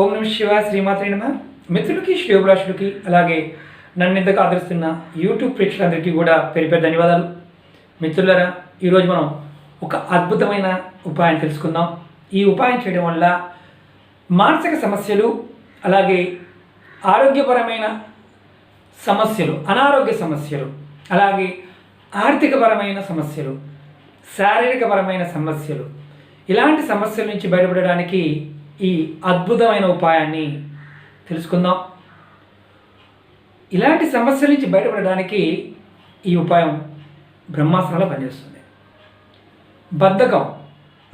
ఓం నమ శివ శ్రీమాత్రి నమ. మిత్రులకి శ్రేయోభిలాషులకి అలాగే నన్ను ఇంతకు ఆదరిస్తున్న యూట్యూబ్ ప్రేక్షకులందరికీ కూడా పేరు పేరు ధన్యవాదాలు. మిత్రులరా ఈరోజు మనం ఒక అద్భుతమైన ఉపాయం తెలుసుకుందాం. ఈ ఉపాయం చేయడం వల్ల మానసిక సమస్యలు అలాగే ఆరోగ్యపరమైన సమస్యలు అనారోగ్య సమస్యలు అలాగే ఆర్థికపరమైన సమస్యలు శారీరకపరమైన సమస్యలు ఇలాంటి సమస్యల నుంచి బయటపడడానికి ఈ అద్భుతమైన ఉపాయాన్ని తెలుసుకుందాం. ఇలాంటి సమస్యల నుంచి బయటపడడానికి ఈ ఉపాయం బ్రహ్మాస్త్రంలో పనిచేస్తుంది. బద్ధకం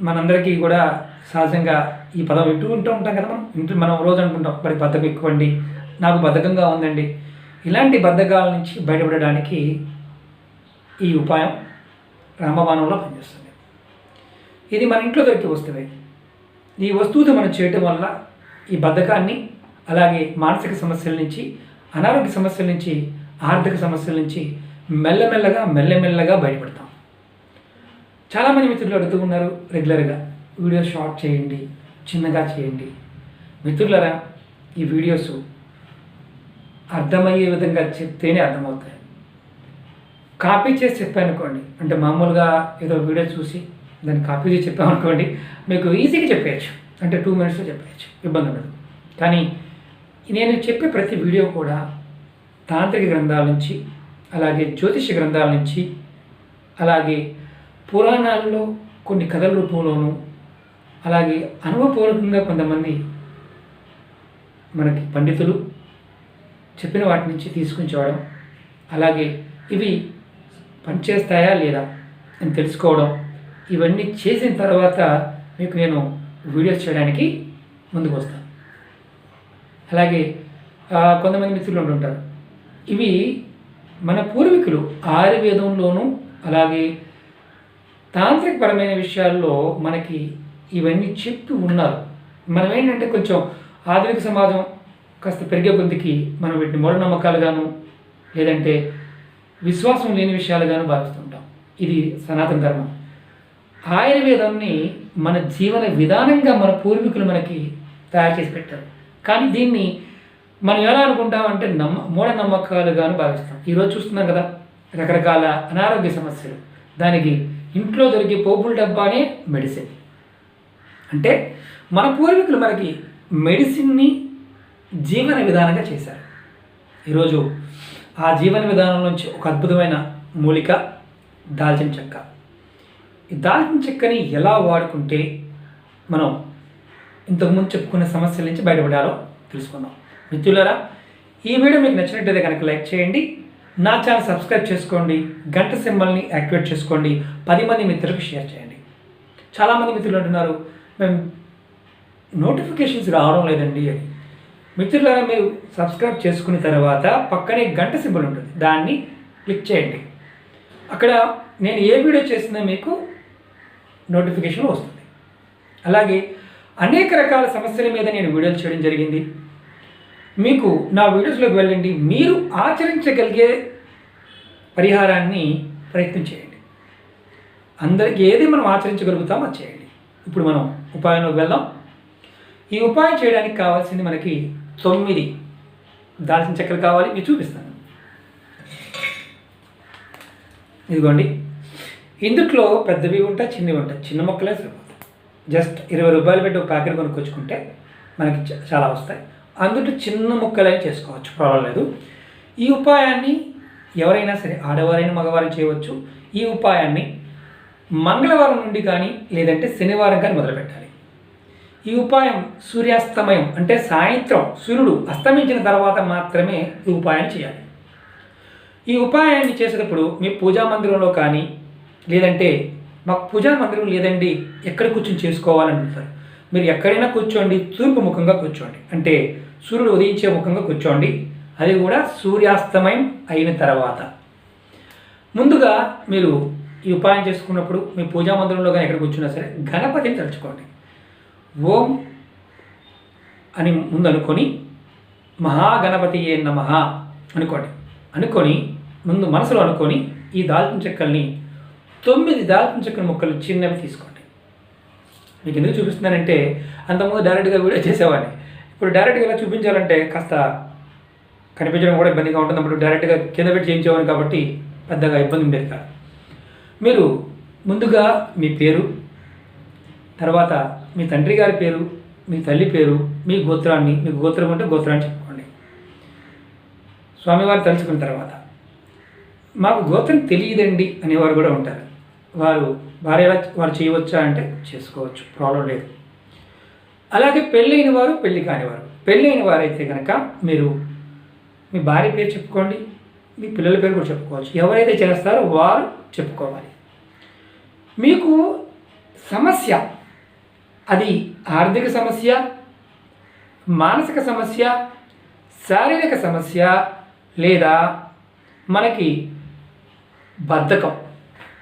మనందరికీ కూడా సహజంగా ఈ పదం వింటూ ఉంటూ ఉంటాం కదా మనం? ఇంటూ మనం రోజు అనుకుంటాం మరి బద్ధకం ఎక్కువండి నాకు బద్ధకంగా ఉందండి. ఇలాంటి బద్ధకాల నుంచి బయటపడడానికి ఈ ఉపాయం రామబాణంలో పనిచేస్తుంది. ఇది మన ఇంట్లో దొరికే వస్తువే. ఈ వస్తువుతో మనం చేయటం వల్ల ఈ బద్ధకాన్ని అలాగే మానసిక సమస్యల నుంచి అనారోగ్య సమస్యల నుంచి ఆర్థిక సమస్యల నుంచి మెల్లమెల్లగా మెల్లమెల్లగా బయటపడతాం. చాలామంది మిత్రులు అడుగుతూ ఉన్నారు రెగ్యులర్గా వీడియో షార్ట్ చేయండి చిన్నగా చేయండి. మిత్రులరా ఈ వీడియోస్ అర్థమయ్యే విధంగా చెప్తేనే అర్థమవుతాయి. కాపీ చేసి చెప్పానుకోండి అంటే మామూలుగా ఏదో వీడియో చూసి దాన్ని కాపీ చేసి చెప్పామనుకోండి మీకు ఈజీగా చెప్పేయచ్చు. అంటే టూ మినిట్స్లో చెప్పేయచ్చు. ఇబ్బంది ఉండదు. కానీ నేను చెప్పే ప్రతి వీడియో కూడా తాంత్రిక గ్రంథాల నుంచి అలాగే జ్యోతిష గ్రంథాల నుంచి అలాగే పురాణాల్లో కొన్ని కథల రూపంలోనూ అలాగే అనుభవపూర్వకంగా కొంతమంది మనకి పండితులు చెప్పిన వాటి నుంచి తీసుకుని చూడడం అలాగే ఇవి పనిచేస్తాయా లేదా అని తెలుసుకోవడం ఇవన్నీ చేసిన తర్వాత మీకు నేను వీడియోస్ చేయడానికి ముందుకు వస్తాను అలాగే కొంతమంది మిత్రులు ఉంటుంటారు ఇవి మన పూర్వీకులు ఆయుర్వేదంలోనూ అలాగే తాంత్రికపరమైన విషయాల్లో మనకి ఇవన్నీ చెప్పి ఉన్నారు. మనం ఏంటంటే కొంచెం ఆధునిక సమాజం కాస్త పెరిగే కొద్దికి మనం వీటిని మూఢనమ్మకాలుగాను లేదంటే విశ్వాసం లేని విషయాలుగాను భావిస్తుంటాం. ఇది సనాతన ధర్మం. ఆయుర్వేదాన్ని మన జీవన విధానంగా మన పూర్వీకులు మనకి తయారు చేసి పెట్టారు. కానీ దీన్ని మనం ఎలా అనుకుంటామంటే నమ్మ మూఢనమ్మకాలుగాను భావిస్తాం. ఈరోజు చూస్తున్నాం కదా రకరకాల అనారోగ్య సమస్యలు. దానికి ఇంట్లో దొరికే పోపుల డబ్బానే మెడిసిన్. అంటే మన పూర్వీకులు మనకి మెడిసిన్ని జీవన విధానంగా చేశారు. ఈరోజు ఆ జీవన విధానం నుంచి ఒక అద్భుతమైన మూలిక దాల్చిన చెక్క. ఈ దాల్చిన చెక్కని ఎలా వాడుకుంటే మనం ఇంతకుముందు చెప్పుకున్న సమస్యల నుంచి బయటపడాలో తెలుసుకుందాం. మిత్రులారా ఈ వీడియో మీకు నచ్చినట్టయితే కనుక లైక్ చేయండి. నా ఛానల్ సబ్స్క్రైబ్ చేసుకోండి. గంట సింబల్ని యాక్టివేట్ చేసుకోండి. పది మంది మిత్రులకు షేర్ చేయండి. చాలామంది మిత్రులు అంటున్నారు మేము నోటిఫికేషన్స్ రావడం లేదండి అని. మిత్రులారా మీరు సబ్స్క్రైబ్ చేసుకున్న తర్వాత పక్కనే గంట సింబల్ ఉంటుంది. దాన్ని క్లిక్ చేయండి. అక్కడ నేను ఏ వీడియో చేసినా మీకు నోటిఫికేషన్ వస్తుంది. అలాగే అనేక రకాల సమస్యల మీద నేను వీడియోలు చేయడం జరిగింది. మీకు నా వీడియోస్లోకి వెళ్ళండి. మీరు ఆచరించగలిగే పరిహారాన్ని ప్రయత్నం చేయండి. అందరికీ ఏది మనం ఆచరించగలుగుతామో అది చేయండి. ఇప్పుడు మనం ఉపాయంలోకి వెళ్దాం. ఈ ఉపాయం చేయడానికి కావాల్సింది మనకి తొమ్మిది దాల్చిన చెక్కలు కావాలి. ఇవి చూపిస్తాను. ఇదిగోండి. ఇందుట్లో పెద్దవి ఉంటాయి చిన్నవి ఉంటాయి. చిన్న మొక్కలే సరిపోతాయి. జస్ట్ ఇరవై రూపాయలు పెట్టి ఒక ప్యాకెట్ కొనుక్కొచ్చుకుంటే మనకి చ- చాలా వస్తాయి. అందులో చిన్న ముక్కలే చేసుకోవచ్చు ప్రాబ్లం లేదు. ఈ ఉపాయాన్ని ఎవరైనా సరే ఆడవారైనా మగవారు చేయవచ్చు. ఈ ఉపాయాన్ని మంగళవారం నుండి కానీ లేదంటే శనివారం కానీ మొదలుపెట్టాలి. ఈ ఉపాయం సూర్యాస్తమయం అంటే సాయంత్రం సూర్యుడు అస్తమించిన తర్వాత మాత్రమే ఈ ఉపాయాన్ని చేయాలి. ఈ ఉపాయాన్ని చేసేటప్పుడు మీ పూజా మందిరంలో కానీ లేదంటే మాకు పూజా మందిరం లేదండి ఎక్కడ కూర్చొని చేసుకోవాలంటారు మీరు ఎక్కడైనా కూర్చోండి తూర్పు ముఖంగా కూర్చోండి. అంటే సూర్యుడు ఉదయించే ముఖంగా కూర్చోండి. అది కూడా సూర్యాస్తమయం అయిన తర్వాత. ముందుగా మీరు ఈ ఉపాయం చేసుకున్నప్పుడు మీ పూజా మందిరంలో కానీ ఎక్కడ కూర్చున్నా సరే గణపతిని తలుచుకోండి. ఓం అని ముందు అనుకొని మహాగణపతి ఏ నమ అనుకోండి. అనుకొని ముందు మనసులో అనుకొని ఈ దాల్చిన చెక్కల్ని తొమ్మిది దాల్చిన చెక్కల ముక్కలు చిన్నవి తీసుకోండి. మీకు ఎందుకు చూపిస్తున్నానంటే అంతకుముందు డైరెక్ట్గా వీడియో చేసేవాడిని. ఇప్పుడు డైరెక్ట్గా ఇలా చూపించాలంటే కాస్త కనిపించడం కూడా ఇబ్బందిగా ఉంటుంది. అప్పుడు డైరెక్ట్గా కింద పెట్టి చేయించేవాడిని కాబట్టి పెద్దగా ఇబ్బంది ఉండేది కాదు. మీరు ముందుగా మీ పేరు తర్వాత మీ తండ్రి గారి పేరు మీ తల్లి పేరు మీ గోత్రాన్ని మీ గోత్రం అంటే గోత్రాన్ని చెప్పుకోండి. స్వామివారు తలుచుకున్న తర్వాత మాకు గోత్రం తెలియదండి అనేవారు కూడా ఉంటారు. వారు వారు ఎలా వారు చేయవచ్చా అంటే చేసుకోవచ్చు. ప్రాబ్లం లేదు. అలాగే పెళ్ళైన వారు పెళ్ళి కానివారు పెళ్ళైన వారైతే కనుక మీరు మీ భార్య పేరు చెప్పుకోండి మీ పిల్లల పేరు కూడా చెప్పుకోవచ్చు. ఎవరైతే చేస్తారో వారు చెప్పుకోవాలి. మీకు సమస్య అది ఆర్థిక సమస్య మానసిక సమస్య శారీరక సమస్య లేదా మనకి బద్ధకం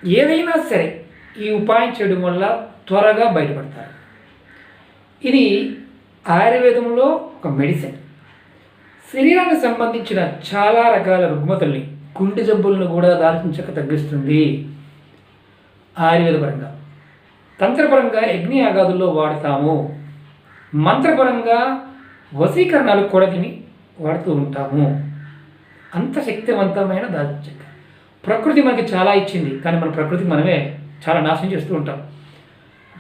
ఏదైనా సరే ఈ ఉపాయం చేయడం వల్ల త్వరగా బయటపడతారు. ఇది ఆయుర్వేదంలో ఒక మెడిసిన్ శరీరానికి సంబంధించిన చాలా రకాల రుగ్మతల్ని గుండె జబ్బులను కూడా దాల్చించక తగ్గిస్తుంది ఆయుర్వేదపరంగా. తంత్రపరంగా యజ్ఞ ఆగాదుల్లో వాడతాము. మంత్రపరంగా వశీకరణాలు కూడా తిని వాడుతూ ఉంటాము. అంత శక్తివంతమైన దాల్చక్క ప్రకృతి మనకి చాలా ఇచ్చింది కానీ మన ప్రకృతి మనమే చాలా నాశనం చేస్తూ ఉంటాం.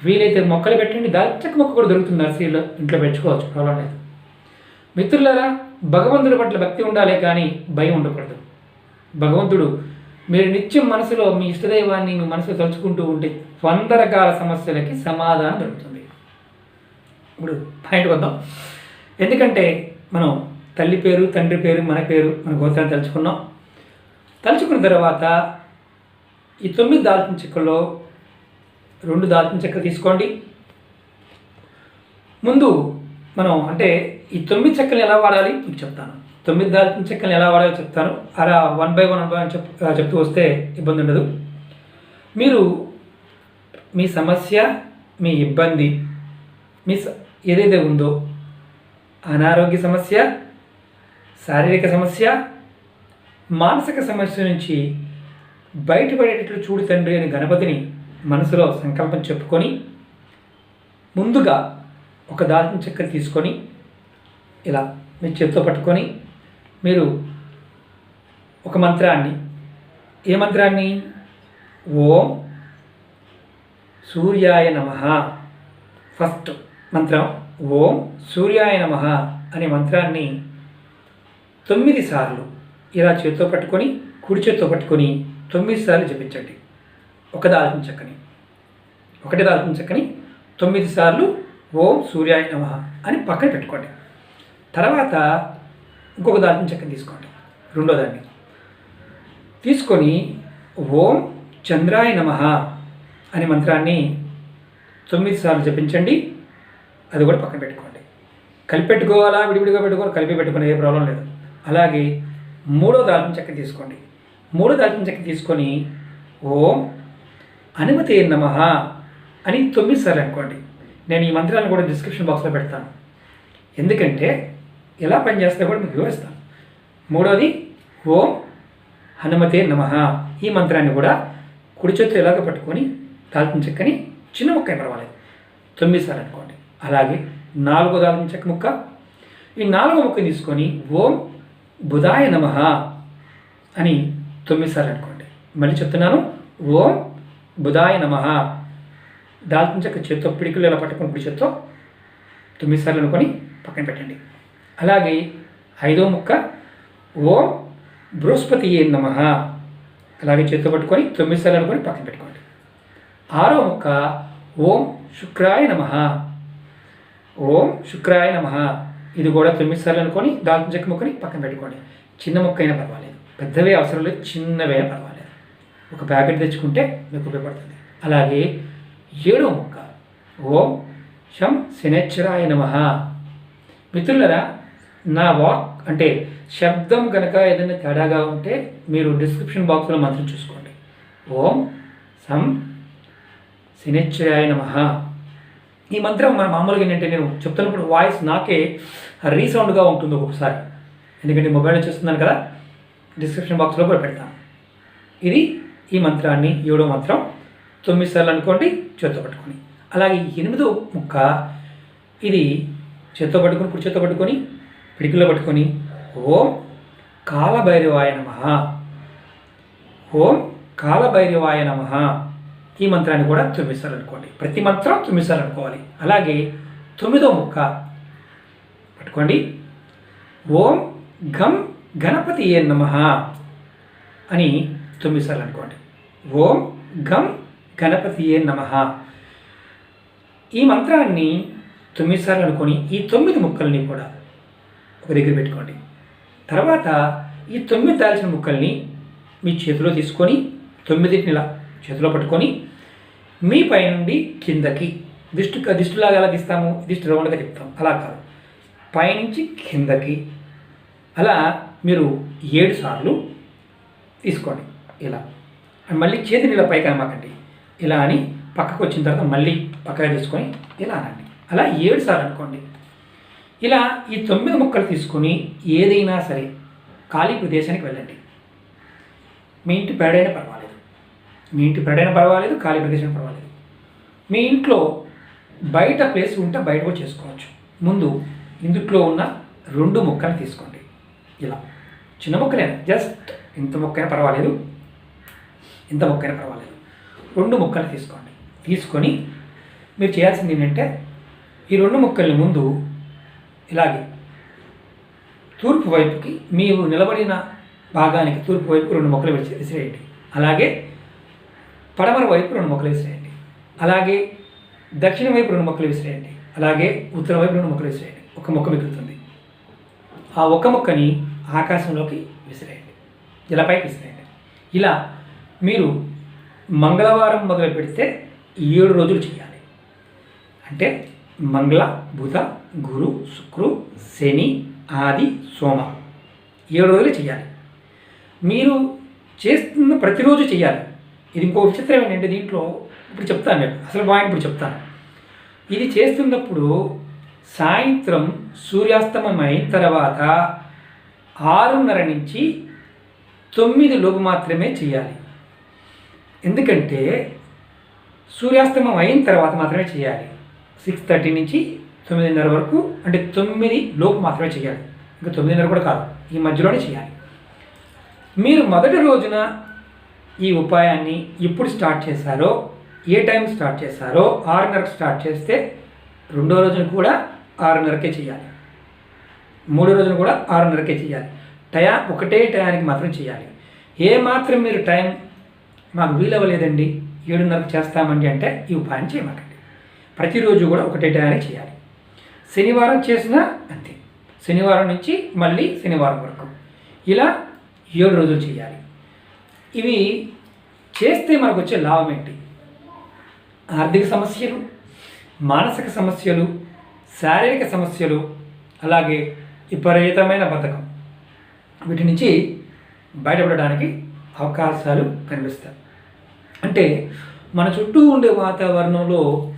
వీలైతే మొక్కలు పెట్టండి దాచక మొక్క కూడా దొరుకుతుంది నర్సరీలో ఇంట్లో పెంచుకోవచ్చు ప్రాబ్లం లేదు. మిత్రులారా భగవంతుడి పట్ల భక్తి ఉండాలి కానీ భయం ఉండకూడదు. భగవంతుడు మీరు నిత్యం మనసులో మీ ఇష్టదైవాన్ని మీ మనసులో తలుచుకుంటూ ఉంటే వంద రకాల సమస్యలకి సమాధానం దొరుకుతుంది. ఇప్పుడు పాయింట్ వద్దాం. ఎందుకంటే మనం తల్లి పేరు తండ్రి పేరు మన పేరు మన గోత్రాన్ని తలుచుకున్నాం. తలుచుకున్న తర్వాత ఈ తొమ్మిది దాల్చిన చెక్కల్లో రెండు దాల్చిన చెక్క తీసుకోండి. ముందు మనం అంటే ఈ తొమ్మిది చెక్కలు ఎలా వాడాలి? మీకు చెప్తాను. తొమ్మిది దాల్చిన చెక్కలు ఎలా వాడాలో చెప్తాను. అలా వన్ బై వన్ బై చెప్ చెప్తూ వస్తే ఇబ్బంది ఉండదు. మీరు మీ సమస్య మీ ఇబ్బంది మీ స- ఏదైతే ఉందో అనారోగ్య సమస్య శారీరక సమస్య మానసిక సమస్య నుంచి బయటపడేటట్లు చూడు తండ్రి అని గణపతిని మనసులో సంకల్పం చెప్పుకొని ముందుగా ఒక దాల్చిన చెక్క తీసుకొని ఇలా మీ చేతితో పట్టుకొని మీరు ఒక మంత్రాన్ని ఏ మంత్రాన్ని? ఓం సూర్యాయ నమ. ఫస్ట్ మంత్రం ఓం సూర్యాయ నమ అనే మంత్రాన్ని తొమ్మిది సార్లు ఇలా చేతితో పట్టుకొని కుడి చేతితో పట్టుకొని తొమ్మిది సార్లు జపించండి. ఒక దాల్చిన చెక్కని ఒకటి దాల్చిన చెక్కని తొమ్మిది సార్లు ఓం సూర్యాయ నమ అని పక్కన పెట్టుకోండి. తర్వాత ఇంకొక దాల్చిన చెక్కని తీసుకోండి. రెండో దాన్ని తీసుకొని ఓం చంద్రాయ నమ అనే మంత్రాన్ని తొమ్మిది సార్లు జపించండి. అది కూడా పక్కన పెట్టుకోండి. కలిపి పెట్టుకోవాలా విడివిడిగా పెట్టుకోవాలి కలిపి పెట్టుకునే ఏ ప్రాబ్లం లేదు. అలాగే మూడో దాల్చిన చెక్క తీసుకోండి. మూడో దాల్చిన చెక్క తీసుకొని ఓం అనుమతి నమ అని తొమ్మిది సార్లు అనుకోండి. నేను ఈ మంత్రాలను కూడా డిస్క్రిప్షన్ బాక్స్లో పెడతాను. ఎందుకంటే ఎలా పనిచేస్తాయో కూడా మీకు వివరిస్తాను. మూడోది ఓం హనుమతే నమ ఈ మంత్రాన్ని కూడా కుడి చేతితో ఎలాగ పట్టుకొని దాల్చిన చెక్కని చిన్న ముక్క పర్వాలేదు. తొమ్మిది సార్లు అనుకోండి. అలాగే నాలుగో దాల్చిన చెక్క ముక్క. ఈ నాలుగో ముక్కని తీసుకొని ఓం బుధాయ నమ అని తొమ్మిది సార్లు అనుకోండి. మళ్ళీ చెప్తున్నాను ఓం బుధాయ నమ. దాల్చిన చెక్క చేత్తో పిడికిలు ఎలా పట్టుకుని పిడి చేత్తో తొమ్మిది సార్లు అనుకొని పక్కన పెట్టండి. అలాగే ఐదో ముక్క ఓం బృహస్పతి ఏ నమ. అలాగే చేత్తో పట్టుకొని తొమ్మిది సార్లు అనుకొని పక్కన పెట్టుకోండి. ఆరో ముక్క ఓం శుక్రాయ నమ. ఓం శుక్రాయ నమ. ఇది కూడా తొమ్మిది సార్లు అనుకొని దాల్చిన చెక్క ముక్కని పక్కన పెట్టుకోండి. చిన్న ముక్క అయినా పర్వాలేదు. పెద్దవే అవసరం లేదు చిన్నవైనా పర్వాలేదు. ఒక ప్యాకెట్ తెచ్చుకుంటే మీకు ఉపయోగపడుతుంది. అలాగే ఏడో ముక్క. ఓం శం శనేశ్వరాయ నమ. మిత్రులరా నా వాక్ అంటే శబ్దం కనుక ఏదైనా తేడాగా ఉంటే మీరు డిస్క్రిప్షన్ బాక్స్లో మంత్రం చూసుకోండి. ఓం సం శనేశ్వరాయ నమ. ఈ మంత్రం మన మామూలుగా ఏంటంటే నేను చెప్తున్నప్పుడు వాయిస్ నాకే రీసౌండ్గా ఉంటుంది ఒక్కొక్కసారి. ఎందుకంటే మొబైల్లో చూస్తున్నాను కదా డిస్క్రిప్షన్ బాక్స్లో కూడా పెడతాను ఇది ఈ మంత్రాన్ని ఏడో మంత్రం తొమ్మిది సార్లు అనుకోండి చేత్తో పట్టుకొని. అలాగే ఎనిమిదో ముక్క ఇది చేత్తో పట్టుకొని కుడి చేత్తో పట్టుకొని పిడికిలో పట్టుకొని ఓం కాలభైరవాయ నమ. ఓం కాలభైరవాయ నమ. ఈ మంత్రాన్ని కూడా తొమ్మిది సార్లు అనుకోండి. ప్రతి మంత్రం తొమ్మిది సార్లు అనుకోవాలి. అలాగే తొమ్మిదో ముక్క పట్టుకోండి. ఓం గం గణపతి ఏ నమ అని తొమ్మిది సార్లు అనుకోండి. ఓం గం గణపతి ఏ నమ. ఈ మంత్రాన్ని తొమ్మిది సార్లు అనుకొని ఈ తొమ్మిది ముక్కల్ని కూడా ఒక దగ్గర పెట్టుకోండి. తర్వాత ఈ తొమ్మిది దాల్చిన ముక్కల్ని మీ చేతిలో తీసుకొని తొమ్మిదింటిని ఇలా చేతిలో పట్టుకొని మీ పైనుండి కిందకి దిష్టి దిష్టిలాగా ఎలా తీస్తాము? దిష్టి రౌండ్గా చెప్తాం. అలా కాదు. పైనుంచి కిందకి. అలా మీరు ఏడు సార్లు తీసుకోండి. ఇలా. మళ్ళీ చేతిని ఇలా పైకి అనమాకండి ఇలా అని పక్కకు వచ్చిన తర్వాత మళ్ళీ పక్కగా తీసుకొని ఇలా అనండి. అలా ఏడు సార్లు అనుకోండి. ఇలా ఈ తొమ్మిది ముక్కలు తీసుకొని ఏదైనా సరే ఖాళీ ప్రదేశానికి వెళ్ళండి. మీ ఇంటి పెడైనా పర్వాలేదు. మీ ఇంటి పెడైనా పర్వాలేదు ఖాళీ ప్రదేశం పర్వాలేదు. మీ ఇంట్లో బయట ప్లేస్ ఉంటే బయట కూడా చేసుకోవచ్చు. ముందు ఇందుట్లో ఉన్న రెండు ముక్కలు తీసుకోండి. ఇలా. చిన్న ముక్కలైనా? జస్ట్ ఇంత ముక్కైనా పర్వాలేదు. ఇంత ముక్కైనా పర్వాలేదు. రెండు ముక్కలు తీసుకోండి. తీసుకొని మీరు చేయాల్సింది ఏంటంటే ఈ రెండు ముక్కల్ని ముందు ఇలాగే తూర్పు వైపుకి మీరు నిలబడిన భాగానికి తూర్పు వైపు రెండు మొక్కలు విసిరేయండి. అలాగే పడమర వైపు రెండు మొక్కలు విసిరేయండి. అలాగే దక్షిణ వైపు రెండు మొక్కలు విసిరేయండి. అలాగే ఉత్తర వైపు రెండు మొక్కలు విసిరేయండి. ఒక మొక్క మిగులుతుంది. ఆ ఒక్క మొక్కని ఆకాశంలోకి విసిరేయండి. ఇలా పైకి విసిరేయండి. ఇలా మీరు మంగళవారం మొదలు పెడితే ఏడు రోజులు చేయాలి. అంటే మంగళ బుధ గురు శుక్రు శని ఆది సోమ ఏడు రోజులు చేయాలి. మీరు చేస్తున్న ప్రతిరోజు చేయాలి. ఇది ఇంకో విచిత్రం ఏంటంటే దీంట్లో ఇప్పుడు చెప్తాను నేను. అసలు పాయింట్ ఇప్పుడు చెప్తాను. ఇది చేస్తున్నప్పుడు సాయంత్రం సూర్యాస్తమం అయిన తర్వాత ఆరున్నర నుంచి తొమ్మిది లోపు మాత్రమే చేయాలి. ఎందుకంటే సూర్యాస్తమం అయిన తర్వాత మాత్రమే చేయాలి. సిక్స్ థర్టీ నుంచి తొమ్మిదిన్నర వరకు అంటే తొమ్మిది లోపు మాత్రమే చేయాలి. ఇంకా తొమ్మిదిన్నర కూడా కాదు ఈ మధ్యలోనే చేయాలి. మీరు మొదటి రోజున ఈ ఉపాయాన్ని ఎప్పుడు స్టార్ట్ చేశారో ఏ టైం స్టార్ట్ చేశారో ఆరున్నరకు స్టార్ట్ చేస్తే రెండో రోజున కూడా ఆరున్నరకే చేయాలి. మూడో రోజున కూడా ఆరున్నరకే చేయాలి. టయా ఒకటే టయానికి మాత్రం చేయాలి. ఏ మాత్రం మీరు టైం మాకు వీలవ్వలేదండి ఏడున్నరకు చేస్తామండి అంటే ఈ ఉపాయం చేయమాకండి. ప్రతిరోజు కూడా ఒకటే టయానికి చేయాలి. శనివారం చేసినా అంతే. శనివారం నుంచి మళ్ళీ శనివారం వరకు. ఇలా ఏడు రోజులు చేయాలి. ఇవి చేస్తే మనకు వచ్చే లాభం ఏంటి? ఆర్థిక సమస్యలు మానసిక సమస్యలు శారీరక సమస్యలు అలాగే విపరీతమైన బద్ధకం. వీటి నుంచి బయటపడడానికి అవకాశాలు కనిపిస్తాయి. అంటే మన చుట్టూ ఉండే వాతావరణంలో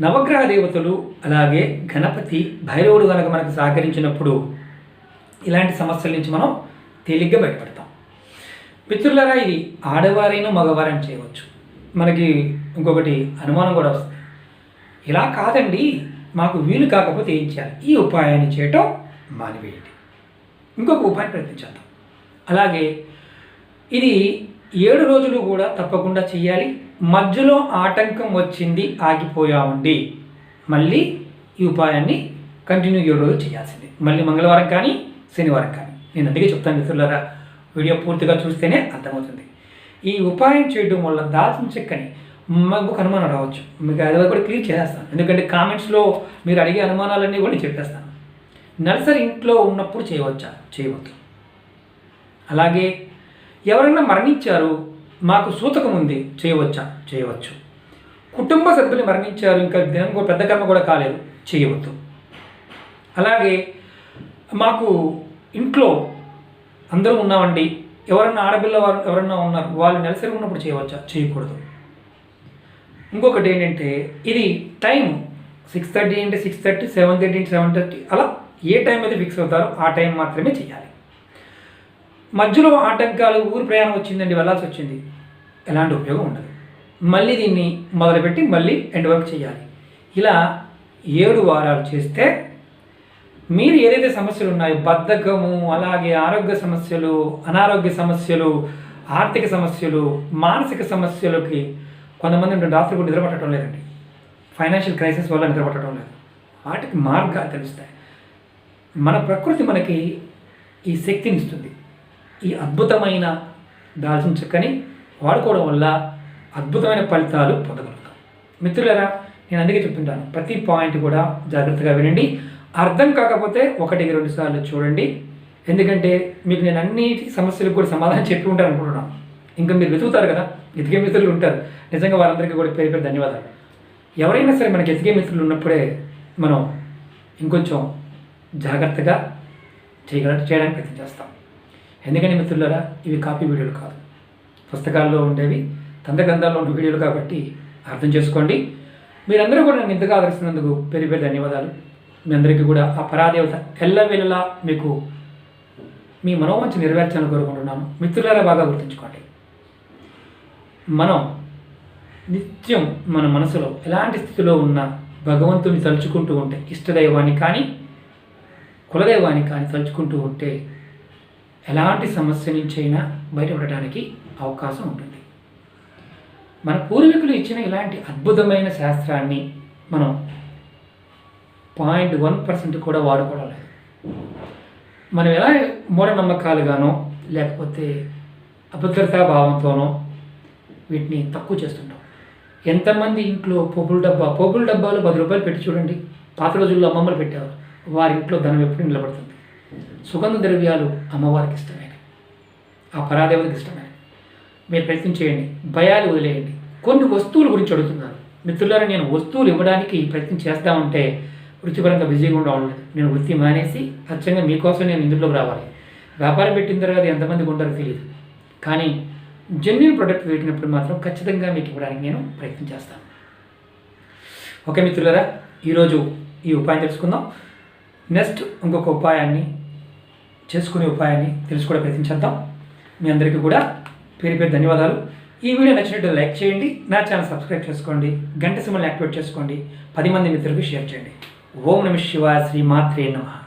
నవగ్రహ దేవతలు అలాగే గణపతి భైరవుడు కనుక మనకు సహకరించినప్పుడు ఇలాంటి సమస్యల నుంచి మనం తేలిగ్గా బయటపడతాం. మిత్రులరా ఇది ఆడవారైనా మగవారైనా చేయవచ్చు. మనకి ఇంకొకటి అనుమానం కూడా వస్తుంది. ఇలా కాదండి. మాకు వీలు కాకపోతే ఏం చేయాలి? ఈ ఉపాయాన్ని చేయటం మానివేయండి. ఇంకొక ఉపాయం ప్రయత్నించేద్దాం అలాగే ఇది ఏడు రోజులు కూడా తప్పకుండా చేయాలి మధ్యలో ఆటంకం వచ్చింది ఆగిపోయామండి. మళ్ళీ ఈ ఉపాయాన్ని కంటిన్యూ ఏడు రోజులు చేయాల్సిందే. మళ్ళీ మంగళవారం కానీ శనివారం కానీ. నేను అందుకే చెప్తాను మిత్రులారా వీడియో పూర్తిగా చూస్తేనే అర్థమవుతుంది. ఈ ఉపాయం చేయడం వల్ల దాల్చిన చెక్కని మాకు ఒక అనుమానం రావచ్చు. మీకు అది కూడా క్లియర్ చేసేస్తాను ఎందుకంటే కామెంట్స్లో మీరు అడిగే అనుమానాలన్నీ కూడా నేను చెప్పేస్తాను. నర్సరీ ఇంట్లో ఉన్నప్పుడు చేయవచ్చా? చేయవద్దు. అలాగే ఎవరైనా మరణించారు మాకు సూతకం ఉంది చేయవచ్చా? చేయవచ్చు. కుటుంబ సభ్యులు మరణించారు ఇంకా దినం పెద్ద కర్మ కూడా కాలేదు చేయవద్దు. అలాగే మాకు ఇంట్లో అందరూ ఉన్నామండి. ఎవరన్నా ఆడపిల్ల వారు ఎవరన్నా ఉన్నారు వాళ్ళు నెలసరి ఉన్నప్పుడు చేయవచ్చా? చేయకూడదు. ఇంకొకటి ఏంటంటే ఇది టైం సిక్స్ థర్టీ అంటే సిక్స్ థర్టీ సెవెన్ థర్టీ అంటే సెవెన్ థర్టీ అలా ఏ టైం అయితే ఫిక్స్ అవుతారో ఆ టైం మాత్రమే చేయాలి. మధ్యలో ఆటంకాలు ఊరు ప్రయాణం వచ్చిందండి వెళ్ళాల్సి వచ్చింది. ఎలాంటి ఉపయోగం ఉండదు. మళ్ళీ దీన్ని మొదలుపెట్టి మళ్ళీ ఎండ్ వర్క్ చేయాలి. ఇలా ఏడు వారాలు చేస్తే మీరు ఏదైతే సమస్యలు ఉన్నాయో బద్ధకము అలాగే ఆరోగ్య సమస్యలు అనారోగ్య సమస్యలు ఆర్థిక సమస్యలు మానసిక సమస్యలకి కొంతమంది రెండు రాత్రి కూడా నిద్రపట్టడం లేదండి. ఫైనాన్షియల్ క్రైసిస్ వల్ల నిద్రపట్టడం లేదు. వాటికి మార్గాలు తెలుస్తాయి. మన ప్రకృతి మనకి ఈ శక్తిని ఇస్తుంది. ఈ అద్భుతమైన దాల్చిన చెక్కని వాడుకోవడం వల్ల అద్భుతమైన ఫలితాలు పొందగలుగుతాం. మిత్రులరా నేను అందుకే చెప్తుంటాను ప్రతి పాయింట్ కూడా జాగ్రత్తగా వినండి. అర్థం కాకపోతే ఒకటికి రెండు సార్లు చూడండి. ఎందుకంటే మీకు నేను అన్నిటి సమస్యలకు కూడా సమాధానం చెప్పి ఉంటాను అనుకుంటున్నాను. ఇంకా మీరు వెతుకుతారు కదా ఎతికే మిత్రులు ఉంటారు. నిజంగా వారందరికీ కూడా పేరు పేరు ధన్యవాదాలు. ఎవరైనా సరే మనకి ఎతికే మిత్రులు ఉన్నప్పుడే మనం ఇంకొంచెం జాగ్రత్తగా చేయగల చేయడానికి ప్రయత్నం చేస్తాం. ఎందుకని మిత్రులారా ఇవి కాపీ వీడియోలు కాదు. పుస్తకాల్లో ఉండేవి తందగ్రంథాల్లో ఉన్న వీడియోలు కాబట్టి అర్థం చేసుకోండి. మీరందరూ కూడా నన్ను ఇంతగా ఆదరిస్తున్నందుకు పేరు పేరు ధన్యవాదాలు. మీ అందరికీ కూడా ఆ పరాదేవత ఎల్లవేళలా మీకు మీ మనోవంచ నెరవేర్చాలని కోరుకుంటున్నాను. మిత్రులారా బాగా గుర్తుంచుకోండి. మనం నిత్యం మన మనసులో ఎలాంటి స్థితిలో ఉన్న భగవంతుని తలుచుకుంటూ ఉంటే ఇష్టదైవాన్ని కానీ కులదైవాన్ని కానీ తలుచుకుంటూ ఉంటే ఎలాంటి సమస్య నుంచి అయినా బయటపడటానికి అవకాశం ఉంటుంది. మన పూర్వీకులు ఇచ్చిన ఇలాంటి అద్భుతమైన శాస్త్రాన్ని మనం పాయింట్ వన్ పర్సెంట్ కూడా వాడుకోవడం మనం ఎలా మూఢనమ్మకాలుగానో లేకపోతే అభద్రతా భావంతోనో వీటిని తక్కువ చేస్తుంటాం. ఎంతమంది ఇంట్లో పోపుల డబ్బా పోపుల డబ్బాలు పది రూపాయలు పెట్టి చూడండి. పాత రోజుల్లో అమ్మమ్మలు పెట్టేవారు. వారి ఇంట్లో ధనం ఎప్పుడు నిలబడుతుంది? సుగంధ ద్రవ్యాలు అమ్మవారికి ఇష్టమైనవి. ఆ పరాదేవతకి ఇష్టమైనవి. మీరు ప్రయత్నం చేయండి. భయాలు వదిలేయండి. కొన్ని వస్తువుల గురించి అడుగుతున్నాను మిత్రులారా నేను వస్తువులు ఇవ్వడానికి ప్రయత్నం చేస్తామంటే వృత్తిపరంగా బిజీగా ఉండడం లేదు. నేను వృత్తి మానేసి అచ్చంగా మీకోసం నేను ఇందులోకి రావాలి. వ్యాపారం పెట్టిన తర్వాత ఎంతమందికి ఉంటారో తెలియదు కానీ జెన్యున్ ప్రొడక్ట్ పెట్టినప్పుడు మాత్రం ఖచ్చితంగా మీకు ఇవ్వడానికి నేను ప్రయత్నం చేస్తాను. ఓకే మిత్రులరా ఈరోజు ఈ ఉపాయం తెలుసుకుందాం. నెక్స్ట్ ఇంకొక ఉపాయాన్ని చేసుకునే ఉపాయాన్ని తెలుసుకోవడం ప్రయత్నించేద్దాం మీ అందరికీ కూడా పేరు పేరు ధన్యవాదాలు. ఈ వీడియో నచ్చినట్టు లైక్ చేయండి నా ఛానల్ సబ్స్క్రైబ్ చేసుకోండి గంట సిమ్మల్ని యాక్టివేట్ చేసుకోండి పది మంది మిత్రులకు షేర్ చేయండి. ఓం నమ శివ శ్రీ మాత్రే నమః.